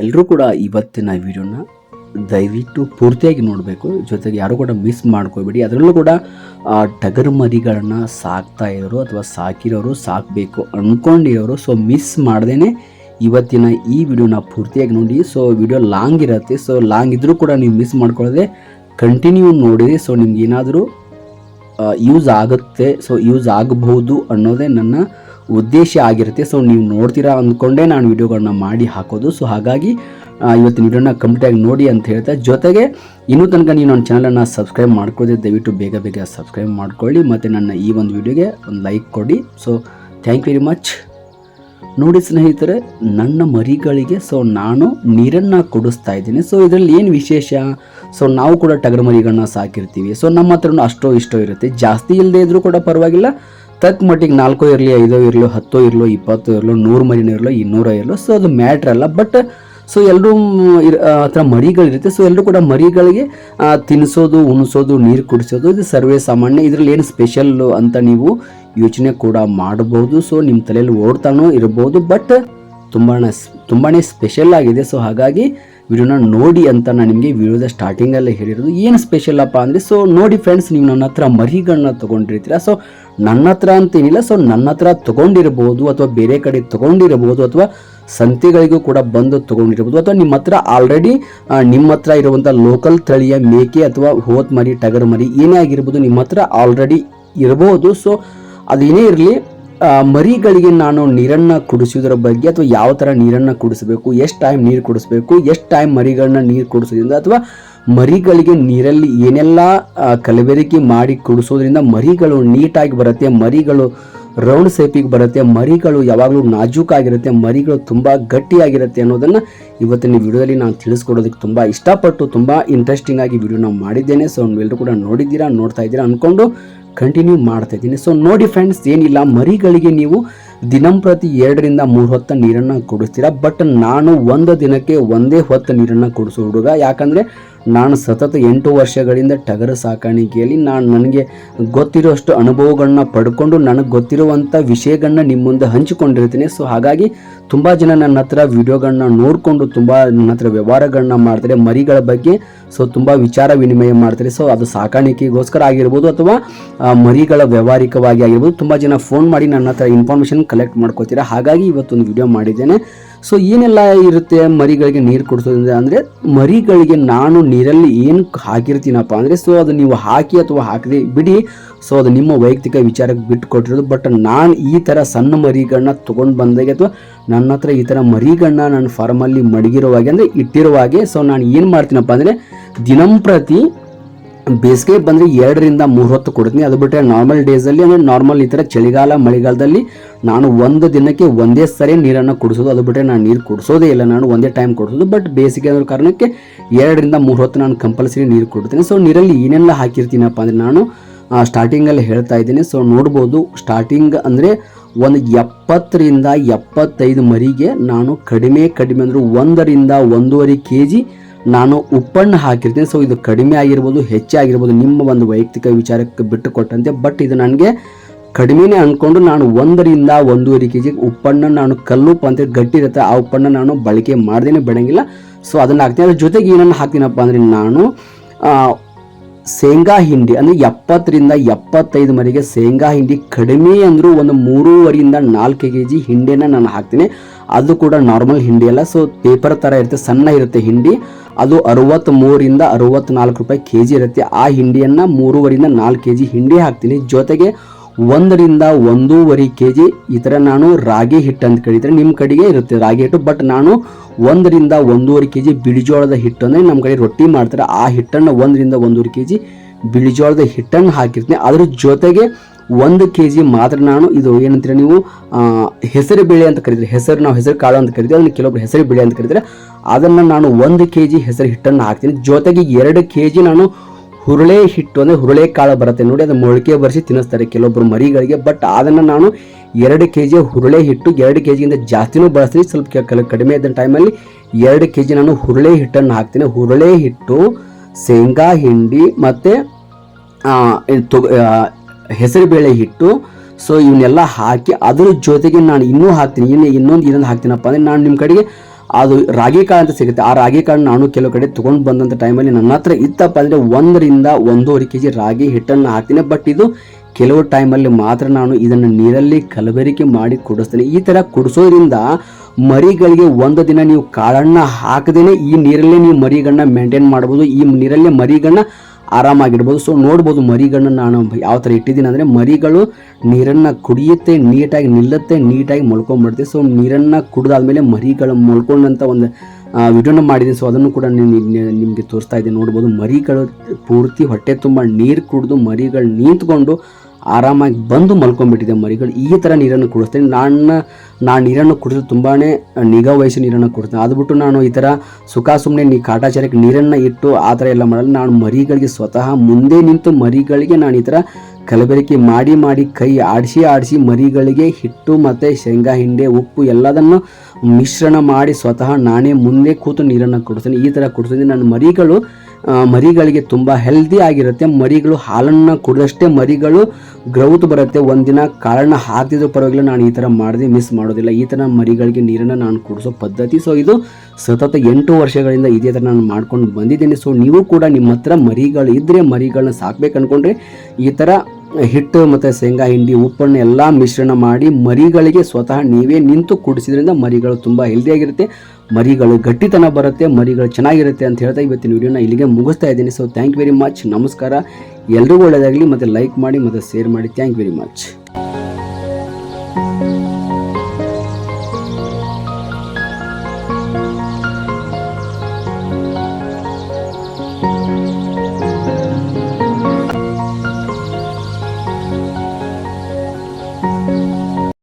ಎಲ್ಲರೂ ಕೂಡ ಇವತ್ತಿನ ವಿಡಿಯೋನ ದಯವಿಟ್ಟು ಪೂರ್ತಿಯಾಗಿ ನೋಡಬೇಕು. ಜೊತೆಗೆ ಯಾರು ಕೂಡ ಮಿಸ್ ಮಾಡ್ಕೋಬೇಡಿ. ಅದರಲ್ಲೂ ಕೂಡ ಟಗರು ಮರಿಗಳನ್ನ ಸಾಕ್ತಾ ಇರೋರು ಅಥವಾ ಸಾಕಿರೋರು ಸಾಕಬೇಕು ಅಂದ್ಕೊಂಡಿರೋರು ಸೊ ಮಿಸ್ ಮಾಡ್ದೇ ಇವತ್ತಿನ ಈ ವಿಡಿಯೋನ ಪೂರ್ತಿಯಾಗಿ ನೋಡಿ. ಸೊ ವಿಡಿಯೋ ಲಾಂಗ್ ಇರುತ್ತೆ. ಸೊ ಲಾಂಗ್ ಇದ್ದರೂ ಕೂಡ ನೀವು ಮಿಸ್ ಮಾಡ್ಕೊಳ್ಳದೆ ಕಂಟಿನ್ಯೂ ನೋಡಿರಿ. ಸೊ ನಿಮ್ಗೆ ಏನಾದರೂ ಯೂಸ್ ಆಗುತ್ತೆ. ಸೊ ಯೂಸ್ ಆಗಬಹುದು ಅನ್ನೋದೇ ನನ್ನ ಉದ್ದೇಶ ಆಗಿರುತ್ತೆ. ಸೊ ನೀವು ನೋಡ್ತೀರಾ ಅಂದ್ಕೊಂಡೇ ನಾನು ವಿಡಿಯೋಗಳನ್ನ ಮಾಡಿ ಹಾಕೋದು. ಸೊ ಹಾಗಾಗಿ ಇವತ್ತಿನ ವಿಡಿಯೋನ ಕಂಪ್ಲೀಟಾಗಿ ನೋಡಿ ಅಂತ ಹೇಳ್ತಾ, ಜೊತೆಗೆ ಇನ್ನೂ ತನಕ ನೀವು ನನ್ನ ಚಾನಲನ್ನು ಸಬ್ಸ್ಕ್ರೈಬ್ ಮಾಡ್ಕೊಳ್ಳಿ ದಯವಿಟ್ಟು ಬೇಗ ಬೇಗ ಸಬ್ಸ್ಕ್ರೈಬ್ ಮಾಡ್ಕೊಳ್ಳಿ, ಮತ್ತು ನನ್ನ ಈ ಒಂದು ವಿಡಿಯೋಗೆ ಒಂದು ಲೈಕ್ ಕೊಡಿ. So thank you very much ನೋಡಿ ಸ್ನೇಹಿತರೆ, ನನ್ನ ಮರಿಗಳಿಗೆ ಸೊ ನಾನು ನೀರನ್ನು ಕುಡಿಸ್ತಾ ಇದ್ದೀನಿ. ಸೊ ಇದರಲ್ಲಿ ಏನು ವಿಶೇಷ? ಸೊ ನಾವು ಕೂಡ ಟಗರ ಮರಿಗಳನ್ನ ಸಾಕಿರ್ತೀವಿ. ಸೊ ನಮ್ಮ ಹತ್ರನೂ ಅಷ್ಟೋ ಇಷ್ಟೋ ಇರುತ್ತೆ. ಜಾಸ್ತಿ ಇಲ್ಲದೆ ಇದ್ದರೂ ಕೂಡ ಪರವಾಗಿಲ್ಲ. ತಕ್ಕ ಮಟ್ಟಿಗೆ ನಾಲ್ಕೋ ಇರಲಿ, ಐದೋ ಇರಲಿ, ಹತ್ತೋ ಇರಲೋ, ಇಪ್ಪತ್ತೋ ಇರಲೋ, ನೂರು ಮರಿನೋ ಇರಲೋ, ಇನ್ನೂರೋ ಇರಲೋ ಸೊ ಅದು ಮ್ಯಾಟ್ರ್ ಅಲ್ಲ. ಬಟ್ ಸೊ ಎಲ್ಲರೂ ಹತ್ರ ಮರಿಗಳಿರುತ್ತೆ. ಸೊ ಎಲ್ಲರೂ ಕೂಡ ಮರಿಗಳಿಗೆ ತಿನ್ನಿಸೋದು ಉಣಿಸೋದು, ನೀರು ಕುಡಿಸೋದು, ಇದು ಸರ್ವೇ ಸಾಮಾನ್ಯ. ಇದರಲ್ಲಿ ಏನು ಸ್ಪೆಷಲ್ ಅಂತ ನೀವು ಯೋಚನೆ ಕೂಡ ಮಾಡಬಹುದು ಸೊ ನಿಮ್ಮ ತಲೆಯಲ್ಲಿ ಓಡ್ತಾನೂ ಇರಬಹುದು ಬಟ್ ತುಂಬಾ ತುಂಬಾ ಸ್ಪೆಷಲ್ ಆಗಿದೆ. ಸೊ ಹಾಗಾಗಿ ವಿಡಿಯೋನ ನೋಡಿ ಅಂತ ನಾನು ನಿಮಗೆ ವಿಡಿಯೋದ ಸ್ಟಾರ್ಟಿಂಗಲ್ಲೇ ಹೇಳಿರೋದು. ಏನು ಸ್ಪೆಷಲ್ ಅಪ್ಪ ಅಂದರೆ ಸೊ ನೋಡಿ ಫ್ರೆಂಡ್ಸ್ ನೀವು ನನ್ನ ಹತ್ರ ಮರಿಗಳನ್ನ ತೊಗೊಂಡಿರ್ತೀರ? ಸೊ ನನ್ನ ಹತ್ರ ಅಂತೇನಿಲ್ಲ. ಸೊ ನನ್ನ ಹತ್ರ ತೊಗೊಂಡಿರ್ಬೋದು ಅಥವಾ ಬೇರೆ ಕಡೆ ತೊಗೊಂಡಿರ್ಬೋದು ಅಥವಾ ಸಂತೆಗಳಿಗೂ ಕೂಡ ಬಂದು ತೊಗೊಂಡಿರ್ಬೋದು. ಅಥವಾ ನಿಮ್ಮ ಹತ್ರ ಆಲ್ರೆಡಿ ನಿಮ್ಮ ಹತ್ರ ಇರುವಂಥ ಲೋಕಲ್ ತಳಿಯ ಮೇಕೆ ಅಥವಾ ಹೋತ್ ಮರಿ ಟಗರ್ ಮರಿ ಏನೇ ಆಗಿರ್ಬೋದು ನಿಮ್ಮ ಹತ್ರ ಆಲ್ರೆಡಿ ಇರಬಹುದು ಸೊ ಅದೇನೇ ಇರಲಿ ಮರಿಗಳಿಗೆ ನಾನು ನೀರನ್ನು ಕುಡಿಸೋದ್ರ ಬಗ್ಗೆ ಅಥವಾ ಯಾವ ಥರ ನೀರನ್ನು ಕುಡಿಸಬೇಕು, ಎಷ್ಟು ಟೈಮ್ ನೀರು ಕುಡಿಸ್ಬೇಕು, ಎಷ್ಟು ಟೈಮ್ ಮರಿಗಳನ್ನ ನೀರು ಕುಡಿಸೋದ್ರಿಂದ ಅಥವಾ ಮರಿಗಳಿಗೆ ನೀರಲ್ಲಿ ಏನೆಲ್ಲ ಕಲಬೆರಕೆ ಮಾಡಿ ಕುಡಿಸೋದ್ರಿಂದ ಮರಿಗಳು ನೀಟಾಗಿ ಬರುತ್ತೆ, ಮರಿಗಳು ರೌಂಡ್ ಸೇಪಿಗೆ ಬರುತ್ತೆ, ಮರಿಗಳು ಯಾವಾಗಲೂ ನಾಜೂಕಾಗಿರುತ್ತೆ ಮರಿಗಳು ತುಂಬ ಗಟ್ಟಿಯಾಗಿರುತ್ತೆ ಅನ್ನೋದನ್ನು ಇವತ್ತಿನ ವಿಡಿಯೋದಲ್ಲಿ ನಾನು ತಿಳಿಸ್ಕೊಡೋದಕ್ಕೆ ತುಂಬ ಇಷ್ಟಪಟ್ಟು ತುಂಬ ಇಂಟ್ರೆಸ್ಟಿಂಗ್ ಆಗಿ ವಿಡಿಯೋನ ಮಾಡಿದ್ದೇನೆ. ಸೊ ಎಲ್ಲರೂ ಕೂಡ ನೋಡಿದ್ದೀರಾ, ನೋಡ್ತಾ ಇದ್ದೀರಾ ಅಂದ್ಕೊಂಡು ಕಂಟಿನ್ಯೂ ಮಾಡ್ತಾ ಇದ್ದೀನಿ. ಸೊ ನೋಡಿ ಫ್ರೆಂಡ್ಸ್ ಏನಿಲ್ಲ, ಮರಿಗಳಿಗೆ ನೀವು ದಿನಂಪ್ರತಿ ಎರಡರಿಂದ ಮೂರು ಹೊತ್ತ ನೀರನ್ನು ಕುಡಿಸ್ತೀರಾ ಬಟ್ ನಾನು ಒಂದು ದಿನಕ್ಕೆ ಒಂದೇ ಹೊತ್ತು ನೀರನ್ನು ಕೊಡಿಸೋ ಹುಡುಗ. ಯಾಕಂದರೆ ನಾನು ಸತತ ಎಂಟು ವರ್ಷಗಳಿಂದ ಟಗರು ಸಾಕಾಣಿಕೆಯಲ್ಲಿ ನಾನು ನನಗೆ ಗೊತ್ತಿರೋಷ್ಟು ಅನುಭವಗಳನ್ನ ಪಡ್ಕೊಂಡು ನನಗೆ ಗೊತ್ತಿರುವಂಥ ವಿಷಯಗಳನ್ನ ನಿಮ್ಮ ಮುಂದೆ ಹಂಚಿಕೊಂಡಿರ್ತೀನಿ. ಸೊ ಹಾಗಾಗಿ ತುಂಬ ಜನ ನನ್ನ ಹತ್ರ ವಿಡಿಯೋಗಳನ್ನ ನೋಡಿಕೊಂಡು ತುಂಬ ನನ್ನ ಹತ್ರ ವ್ಯವಹಾರಗಳನ್ನ ಮಾಡ್ತಾರೆ, ಮರಿಗಳ ಬಗ್ಗೆ ಸೊ ತುಂಬ ವಿಚಾರ ವಿನಿಮಯ ಮಾಡ್ತಾರೆ. ಸೊ ಅದು ಸಾಕಾಣಿಕೆಗೋಸ್ಕರ ಆಗಿರ್ಬೋದು ಅಥವಾ ಮರಿಗಳ ವ್ಯವಹಾರಿಕವಾಗಿ ಆಗಿರ್ಬೋದು, ತುಂಬ ಜನ ಫೋನ್ ಮಾಡಿ ನನ್ನ ಹತ್ರ ಇನ್ಫಾರ್ಮೇಷನ್ ಕಲೆಕ್ಟ್ ಮಾಡ್ಕೋತೀರಾ? ಹಾಗಾಗಿ ಇವತ್ತೊಂದು ವಿಡಿಯೋ ಮಾಡಿದ್ದೇನೆ. ಸೊ ಏನೆಲ್ಲ ಇರುತ್ತೆ ಮರಿಗಳಿಗೆ ನೀರು ಕೊಡಿಸೋದ್ರಿಂದ ಅಂದರೆ, ಮರಿಗಳಿಗೆ ನಾನು ನೀರಲ್ಲಿ ಏನು ಹಾಕಿರ್ತೀನಪ್ಪ ಅಂದರೆ ಸೊ ಅದು ನೀವು ಹಾಕಿ ಅಥವಾ ಹಾಕದೆ ಬಿಡಿ ಸೊ ಅದು ನಿಮ್ಮ ವೈಯಕ್ತಿಕ ವಿಚಾರಕ್ಕೆ ಬಿಟ್ಟು ಕೊಟ್ಟಿರೋದು ಬಟ್ ನಾನು ಈ ಥರ ಸಣ್ಣ ಮರಿಗಳನ್ನ ತೊಗೊಂಡು ಬಂದಾಗೆ ಅಥವಾ ನನ್ನ ಹತ್ರ ಈ ಥರ ಮರಿಗಳನ್ನ ನಾನು ಫಾರ್ಮಲ್ಲಿ ಮಡಗಿರುವಾಗೆ ಅಂದರೆ ಇಟ್ಟಿರುವಾಗೆ ಸೊ ನಾನು ಏನು ಮಾಡ್ತೀನಪ್ಪ ಅಂದರೆ ದಿನಂಪ್ರತಿ ಬೇಸಿಗೆ ಬಂದರೆ ಎರಡರಿಂದ ಮೂರು ಹೊತ್ತು ಕೊಡ್ತೀನಿ. ಅದು ಬಿಟ್ಟರೆ ನಾರ್ಮಲ್ ಡೇಸಲ್ಲಿ ಅಂದರೆ ನಾರ್ಮಲ್ ಈ ಥರ ಚಳಿಗಾಲ, ಮಳೆಗಾಲದಲ್ಲಿ ನಾನು ಒಂದು ದಿನಕ್ಕೆ ಒಂದೇ ಸರಿ ನೀರನ್ನು ಕುಡಿಸೋದು. ಅದು ಬಿಟ್ಟರೆ ನಾನು ನೀರು ಕುಡಿಸೋದೇ ಇಲ್ಲ. ನಾನು ಒಂದೇ ಟೈಮ್ ಕೊಡಿಸೋದು. ಬಟ್ ಬೇಸಿಗೆ ಅನ್ನೋ ಕಾರಣಕ್ಕೆ ಎರಡರಿಂದ ಮೂರು ಹೊತ್ತು ನಾನು ಕಂಪಲ್ಸರಿ ನೀರು ಕೊಡ್ತೀನಿ. ಸೊ ನೀರಲ್ಲಿ ಏನೆಲ್ಲ ಹಾಕಿರ್ತೀನಪ್ಪ ಅಂದರೆ ನಾನು ಸ್ಟಾರ್ಟಿಂಗಲ್ಲಿ ಹೇಳ್ತಾ ಇದ್ದೀನಿ. ಸೊ ನೋಡ್ಬೋದು ಸ್ಟಾರ್ಟಿಂಗ್ ಅಂದರೆ ಒಂದು ಎಪ್ಪತ್ತರಿಂದ ಎಪ್ಪತ್ತೈದು ಮರಿಗೆ ನಾನು ಕಡಿಮೆ ಕಡಿಮೆ ಅಂದರೆ ಒಂದರಿಂದ ಒಂದೂವರೆ ಕೆ ಜಿ ನಾನು ಉಪ್ಪನ್ನು ಹಾಕಿರ್ತೀನಿ. ಸೊ ಇದು ಕಡಿಮೆ ಆಗಿರ್ಬೋದು ಹೆಚ್ಚಾಗಿರ್ಬೋದು ನಿಮ್ಮ ಒಂದು ವೈಯಕ್ತಿಕ ವಿಚಾರಕ್ಕೆ ಬಿಟ್ಟು ಕೊಟ್ಟಂತೆ ಬಟ್ ಇದು ನನಗೆ ಕಡಿಮೆನೇ ಅಂದ್ಕೊಂಡು ನಾನು ಒಂದರಿಂದ ಒಂದೂವರೆ ಕೆ ಜಿ ಉಪ್ಪನ್ನು ನಾನು ಕಲ್ಲುಪ್ಪು ಅಂತೇಳಿ ಗಟ್ಟಿ ಇರುತ್ತೆ. ಆ ಉಪ್ಪನ್ನು ನಾನು ಬಳಕೆ ಮಾಡ್ದೇನೆ ಬೆಳಂಗಿಲ್ಲ ಸೊ ಅದನ್ನು ಹಾಕ್ತೀನಿ. ಅದ್ರ ಜೊತೆಗೆ ಏನನ್ನು ಹಾಕ್ತೀನಪ್ಪ ಅಂದರೆ ನಾನು ಶೇಂಗಾ ಹಿಂಡಿ, ಅಂದರೆ ಎಪ್ಪತ್ತರಿಂದ ಎಪ್ಪತ್ತೈದು ಮರಿಗೆ ಶೇಂಗಾ ಹಿಂಡಿ ಕಡಿಮೆ ಅಂದರೂ ಒಂದು ಮೂರುವರೆಯಿಂದ ನಾಲ್ಕು ಕೆ ಜಿ ಹಿಂಡಿನ ನಾನು ಹಾಕ್ತೀನಿ. ಅದು ಕೂಡ ನಾರ್ಮಲ್ ಹಿಂಡಿ ಅಲ್ಲ ಸೊ ಪೇಪರ್ ಥರ ಇರುತ್ತೆ, ಸಣ್ಣ ಇರುತ್ತೆ ಹಿಂಡಿ. ಅದು ಅರವತ್ತ್ಮೂರಿಂದ ಅರವತ್ತ್ನಾಲ್ಕು ರೂಪಾಯಿ ಕೆ ಜಿ ಇರುತ್ತೆ. ಆ ಹಿಂಡಿಯನ್ನು ಮೂರುವರಿಂದ ನಾಲ್ಕು ಕೆ ಜಿ ಹಿಂಡಿ ಹಾಕ್ತೀನಿ. ಜೊತೆಗೆ ಒಂದರಿಂದ ಒಂದೂವರೆ ಕೆ ಜಿ ಈ ಥರ ನಾನು ರಾಗಿ ಹಿಟ್ಟು ಅಂತ ಕರೀತಾರೆ. ನಿಮ್ಮ ಕಡೆಗೆ ಇರುತ್ತೆ ರಾಗಿ ಹಿಟ್ಟು ಬಟ್ ನಾನು ಒಂದರಿಂದ ಒಂದೂವರೆ ಕೆ ಜಿ ಬಿಳಿಜೋಳದ ಹಿಟ್ಟು ಅಂದರೆ ನಮ್ಮ ಕಡೆ ರೊಟ್ಟಿ ಮಾಡ್ತಾರೆ. ಆ ಹಿಟ್ಟನ್ನು ಒಂದರಿಂದ ಒಂದೂವರೆ ಕೆ ಜಿ ಬಿಳಿಜೋಳದ ಹಿಟ್ಟನ್ನು ಹಾಕಿರ್ತೀನಿ. ಅದ್ರ ಜೊತೆಗೆ ಒಂದು ಕೆ ಜಿ ಮಾತ್ರ ನಾನು ಇದು ಏನಂತೀರ ನೀವು ಹೆಸರು ಬೇಳೆ ಅಂತ ಕರೀತೀರಿ. ಹೆಸರು ನಾವು ಹೆಸರು ಕಾಳು ಅಂತ ಕರಿತೀವಿ, ಅದನ್ನು ಕೆಲವೊಬ್ರು ಹೆಸರು ಬೇಳೆ ಅಂತ ಕರೀತಾರೆ. ಅದನ್ನು ನಾನು ಒಂದು ಕೆ ಜಿ ಹೆಸರು ಹಿಟ್ಟನ್ನು ಹಾಕ್ತೀನಿ. ಜೊತೆಗೆ ಎರಡು ಕೆ ಜಿ ನಾನು ಹುರುಳೆ ಹಿಟ್ಟು ಅಂದರೆ ಹುರುಳೆ ಕಾಳು ಬರುತ್ತೆ. ನೋಡಿ ಅದು ಮೊಳಕೆ ಬರೆಸಿ ತಿನ್ನಿಸ್ತಾರೆ ಕೆಲವೊಬ್ಬರು ಮರಿಗಳಿಗೆ. ಬಟ್ ಅದನ್ನು ನಾನು ಎರಡು ಕೆ ಜಿ ಹುರುಳೆ ಹಿಟ್ಟು, ಎರಡು ಕೆ ಜಿಗಿಂತ ಜಾಸ್ತಿನೂ ಬಳಸ್ತೀನಿ. ಸ್ವಲ್ಪ ಕೆಲ ಕಡಿಮೆ ಇದ್ದ ಟೈಮಲ್ಲಿ ಎರಡು ಕೆ ಜಿ ನಾನು ಹುರುಳೆ ಹಿಟ್ಟನ್ನು ಹಾಕ್ತೀನಿ. ಹುರುಳೆ ಹಿಟ್ಟು, ಶೇಂಗಾ ಹಿಂಡಿ ಮತ್ತು ಹೆಸರುಬೇಳೆ ಹಿಟ್ಟು. ಸೊ ಇವನ್ನೆಲ್ಲ ಹಾಕಿ ಅದ್ರ ಜೊತೆಗೆ ನಾನು ಇನ್ನೂ ಹಾಕ್ತೀನಿ. ಇನ್ನು ಇನ್ನೊಂದು ಇನ್ನೊಂದು ಹಾಕ್ತೀನಪ್ಪ ಅಂದರೆ ನಾನು ನಿಮ್ಮ ಕಡೆಗೆ ಅದು ರಾಗಿ ಕಾಳು ಅಂತ ಸಿಗುತ್ತೆ. ಆ ರಾಗಿ ಕಾಳು ನಾನು ಕೆಲವು ಕಡೆ ತೊಗೊಂಡು ಬಂದಂಥ ಟೈಮಲ್ಲಿ ನನ್ನ ಹತ್ರ ಇತ್ತಪ್ಪ ಅಂದ್ರೆ ಒಂದರಿಂದ ಒಂದೂವರೆ ಕೆ ಜಿ ರಾಗಿ ಹಿಟ್ಟನ್ನು ಹಾಕ್ತೀನಿ. ಬಟ್ ಇದು ಕೆಲವು ಟೈಮಲ್ಲಿ ಮಾತ್ರ ನಾನು ಇದನ್ನು ನೀರಲ್ಲಿ ಕಲಬೆರಿಕೆ ಮಾಡಿ ಕುಡಿಸ್ತೇನೆ. ಈ ಥರ ಕುಡಿಸೋದ್ರಿಂದ ಮರಿಗಳಿಗೆ ಒಂದು ದಿನ ನೀವು ಕಾಳನ್ನು ಹಾಕದೇನೆ ಈ ನೀರಲ್ಲೇ ನೀವು ಮರಿಗಳನ್ನ ಮೇಂಟೈನ್ ಮಾಡ್ಬೋದು. ಈ ನೀರಲ್ಲೇ ಮರಿಗಳನ್ನ ಆರಾಮಾಗಿಡ್ಬೋದು ಸೊ ನೋಡ್ಬೋದು ಮರಿಗಳನ್ನ ನಾನು ಯಾವ ಥರ ಇಟ್ಟಿದ್ದೀನಿ ಅಂದರೆ, ಮರಿಗಳು ನೀರನ್ನು ಕುಡಿಯುತ್ತೆ, ನೀಟಾಗಿ ನಿಲ್ಲುತ್ತೆ, ನೀಟಾಗಿ ಮಲ್ಕೊಂಡ್ಬಿಡುತ್ತೆ ಸೊ ನೀರನ್ನು ಕುಡಿದಾದ್ಮೇಲೆ ಮರಿಗಳು ಮೊಳ್ಕೊಂಡಂಥ ಒಂದು ವಿಡಿಯೋನ ಮಾಡಿದ್ದೀನಿ. ಸೊ ಅದನ್ನು ಕೂಡ ನಿಮಗೆ ತೋರಿಸ್ತಾ ಇದ್ದೀನಿ. ನೋಡ್ಬೋದು ಮರಿಗಳು ಪೂರ್ತಿ ಹೊಟ್ಟೆ ತುಂಬ ನೀರು ಕುಡಿದು ಮರಿಗಳು ನಿಂತ್ಕೊಂಡು ಆರಾಮಾಗಿ ಬಂದು ಮಲ್ಕೊಂಡ್ಬಿಟ್ಟಿದೆ ಮರಿಗಳು. ಈ ಥರ ನೀರನ್ನು ಕುಡಿಸ್ತೇನೆ. ನಾನು ನಾನು ನೀರನ್ನು ಕುಡಿದು ತುಂಬಾ ನಿಗಾ ವಹಿಸಿ ನೀರನ್ನು ಕುಡಿಸ್ತೇನೆ. ಅದು ಬಿಟ್ಟು ನಾನು ಈ ಥರ ಸುಖ ಸುಮ್ಮನೆ ನೀ ಕಾಟಾಚಾರಕ್ಕೆ ನೀರನ್ನು ಇಟ್ಟು ಆ ಥರ ಎಲ್ಲ ಮಾಡಲ್ಲ. ನಾನು ಮರಿಗಳಿಗೆ ಸ್ವತಃ ಮುಂದೆ ನಿಂತು ಮರಿಗಳಿಗೆ ನಾನು ಈ ಥರ ಕಲಬೆರಕೆ ಮಾಡಿ ಮಾಡಿ ಕೈ ಆಡಿಸಿ ಆಡಿಸಿ ಮರಿಗಳಿಗೆ ಹಿಟ್ಟು ಮತ್ತು ಶೇಂಗಾ, ಹಿಂಡೆ, ಉಪ್ಪು ಎಲ್ಲದನ್ನು ಮಿಶ್ರಣ ಮಾಡಿ ಸ್ವತಃ ನಾನೇ ಮುಂದೆ ಕೂತು ನೀರನ್ನು ಕೊಡ್ತೇನೆ ಈ ಥರ ಕೊಡ್ತೇನೆ ನಾನು ಮರಿಗಳು ಮರಿಗಳಿಗೆ ತುಂಬ ಹೆಲ್ದಿ ಆಗಿರುತ್ತೆ. ಮರಿಗಳು ಹಾಲನ್ನು ಕುಡಿದಷ್ಟೇ ಮರಿಗಳು ಗ್ರೌತ್ ಬರುತ್ತೆ. ಒಂದಿನ ಕಾರಣ ಹಾಕಿದ್ರು ಪರವಾಗಿಲ್ಲ. ನಾನು ಈ ಥರ ಮಾಡಿದೆ ಮಿಸ್ ಮಾಡೋದಿಲ್ಲ. ಈ ಥರ ಮರಿಗಳಿಗೆ ನೀರನ್ನು ನಾನು ಕುಡಿಸೋ ಪದ್ಧತಿ. ಸೊ ಇದು ಸತತ ಎಂಟು ವರ್ಷಗಳಿಂದ ಇದೇ ಥರ ನಾನು ಮಾಡ್ಕೊಂಡು ಬಂದಿದ್ದೇನೆ. ಸೊ ನೀವು ಕೂಡ ನಿಮ್ಮ ಹತ್ರ ಮರಿಗಳು ಇದ್ದರೆ ಮರಿಗಳನ್ನ ಸಾಕ್ಬೇಕು ಅಂದ್ಕೊಂಡ್ರೆ ಈ ಥರ ಹಿಟ್ಟು ಮತ್ತು ಶೇಂಗಾ, ಹಿಂಡಿ, ಉಪ್ಪನ್ನು ಎಲ್ಲ ಮಿಶ್ರಣ ಮಾಡಿ ಮರಿಗಳಿಗೆ ಸ್ವತಃ ನೀವೇ ನಿಂತು ಕುಡಿಸಿದ್ರಿಂದ ಮರಿಗಳು ತುಂಬ ಹೆಲ್ದಿಯಾಗಿರುತ್ತೆ ಮರಿಗಳು ಗಟ್ಟಿತನ ಬರುತ್ತೆ, ಮರಿಗಳು ಚೆನ್ನಾಗಿರುತ್ತೆ ಅಂತ ಹೇಳ್ತಾ ಇವತ್ತಿನ ವಿಡಿಯೋನ ಇಲ್ಲಿಗೆ ಮುಗಿಸ್ತಾ ಇದ್ದೀನಿ. ಸೊ ಥ್ಯಾಂಕ್ ವೆರಿ ಮಚ್ ನಮಸ್ಕಾರ. ಎಲ್ರಿಗೂ ಒಳ್ಳೆಯದಾಗಲಿ ಮತ್ತು ಲೈಕ್ ಮಾಡಿ, ಮತ್ತು ಶೇರ್ ಮಾಡಿ. Thank very much